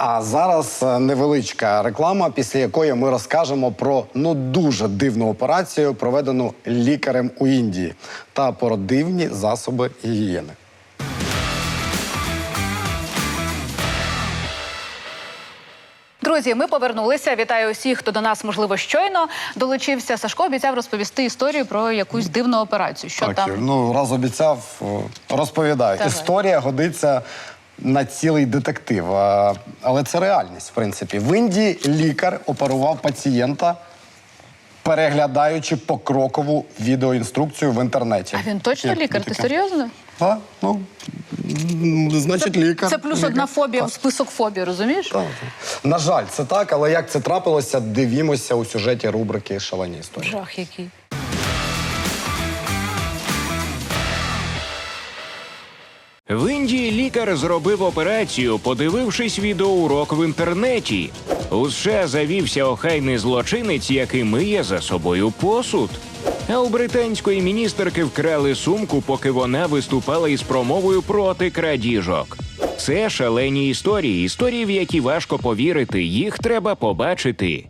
А зараз е, невеличка реклама, після якої ми розкажемо про ну дуже дивну операцію, проведену лікарем у Індії, та про дивні засоби гігієни. Друзі, ми повернулися. Вітаю усіх, хто до нас можливо щойно долучився. Сашко обіцяв розповісти історію про якусь дивну операцію. Що Так, там ну раз обіцяв, розповідаю. Давай. Історія годиться на цілий детектив. А, але це реальність, в принципі. В Індії лікар оперував пацієнта, переглядаючи покрокову відеоінструкцію в інтернеті. а він точно Як лікар? Ти таке? серйозно? А, ну, м, значить, лікар. Це плюс Лікар. одна фобія в список фобій, розумієш? Так, так. На жаль, це так, але як це трапилося, дивімося у сюжеті рубрики Шалені історії. Жах який. В Індії лікар зробив операцію, подивившись відеоурок в інтернеті. У США завівся охайний злочинець, який миє за собою посуд. А у британської міністерки вкрали сумку, поки вона виступала із промовою проти крадіжок. Це шалені історії, історії, в які важко повірити, їх треба побачити.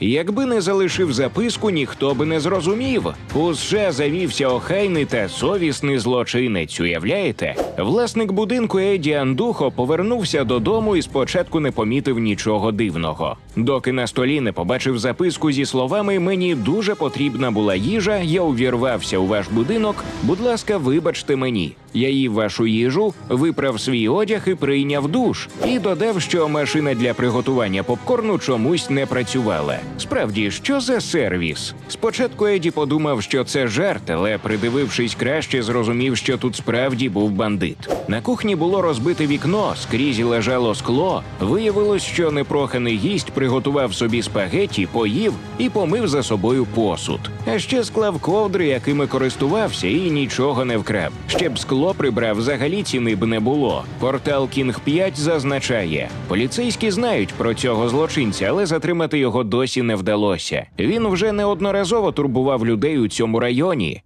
Якби не залишив записку, ніхто би не зрозумів. У США завівся охайний та совісний злочинець. Уявляєте? Власник будинку Еді Андухо повернувся додому і спочатку не помітив нічого дивного. Доки на столі не побачив записку зі словами Мені дуже потрібна була їжа, я увірвався у ваш будинок. Будь ласка, вибачте мені. Я їв вашу їжу, виправ свій одяг і прийняв душ. І додав, що машина для приготування попкорну чомусь не працювала. Справді, що за сервіс? Спочатку Еді подумав, що це жарт, але придивившись краще, зрозумів, що тут справді був бандит. На кухні було розбите вікно, скрізь лежало скло. Виявилось, що непроханий гість приготував собі спагеті, поїв і помив за собою посуд. А ще склав ковдри, якими користувався, і нічого не вкрав. Ще б скло прибрав, взагалі ціни б не було. Портал Кінг 5 зазначає: поліцейські знають про цього злочинця, але затримати його досі не вдалося. Він вже неодноразово турбував людей у цьому районі.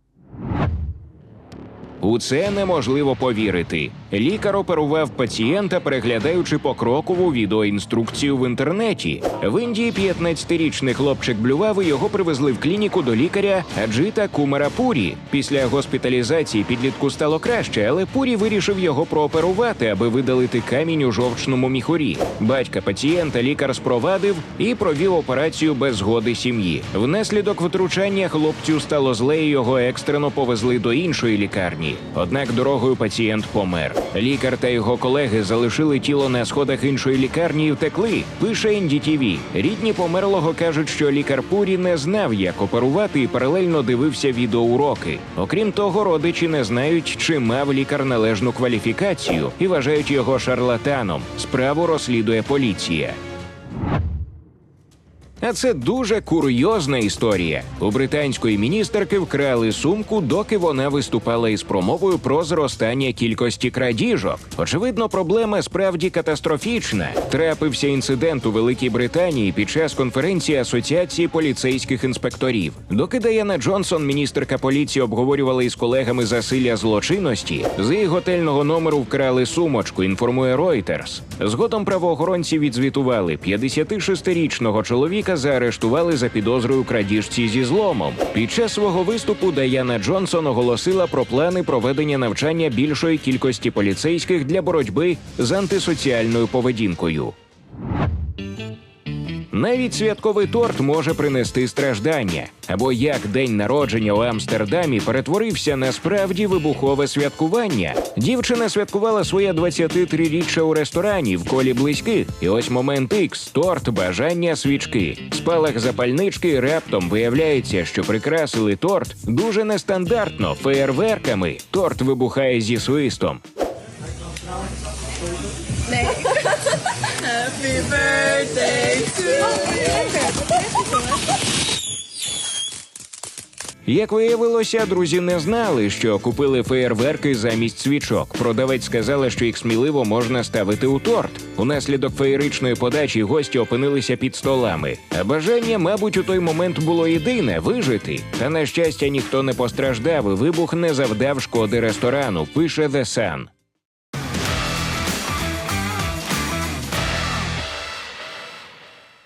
У це неможливо повірити. Лікар оперував пацієнта, переглядаючи покрокову відеоінструкцію в інтернеті. В Індії 15-річний хлопчик блював і його привезли в клініку до лікаря Аджита Кумара Пурі. Після госпіталізації підлітку стало краще, але Пурі вирішив його прооперувати, аби видалити камінь у жовчному міхурі. Батька пацієнта лікар спровадив і провів операцію без згоди сім'ї. Внаслідок втручання хлопцю стало зле, і його екстрено повезли до іншої лікарні. Однак дорогою пацієнт помер. Лікар та його колеги залишили тіло на сходах іншої лікарні і втекли. Пише NDTV. Рідні померлого кажуть, що лікар Пурі не знав, як оперувати, і паралельно дивився відеоуроки. Окрім того, родичі не знають, чи мав лікар належну кваліфікацію і вважають його шарлатаном. Справу розслідує поліція. А це дуже курйозна історія. У британської міністерки вкрали сумку, доки вона виступала із промовою про зростання кількості крадіжок. Очевидно, проблема справді катастрофічна. Трапився інцидент у Великій Британії під час конференції Асоціації поліцейських інспекторів. Доки Даяна Джонсон, міністерка поліції, обговорювала із колегами засилля злочинності, з її готельного номеру вкрали сумочку. Інформує Reuters. Згодом правоохоронці відзвітували 56-річного чоловіка заарештували за підозрою крадіжці зі зломом. Під час свого виступу Даяна Джонсон оголосила про плани проведення навчання більшої кількості поліцейських для боротьби з антисоціальною поведінкою. Навіть святковий торт може принести страждання, або як день народження у Амстердамі перетворився на справді вибухове святкування. Дівчина святкувала своє 23-річчя у ресторані в колі близьких. І ось момент ікс торт, бажання свічки. Спалах запальнички раптом виявляється, що прикрасили торт дуже нестандартно феєрверками. Торт вибухає зі свистом. Як виявилося, друзі не знали, що купили феєрверки замість свічок. Продавець сказала, що їх сміливо можна ставити у торт. Унаслідок феєричної подачі гості опинилися під столами. А бажання, мабуть, у той момент було єдине вижити. Та на щастя, ніхто не постраждав. і Вибух не завдав шкоди ресторану. Пише The Sun.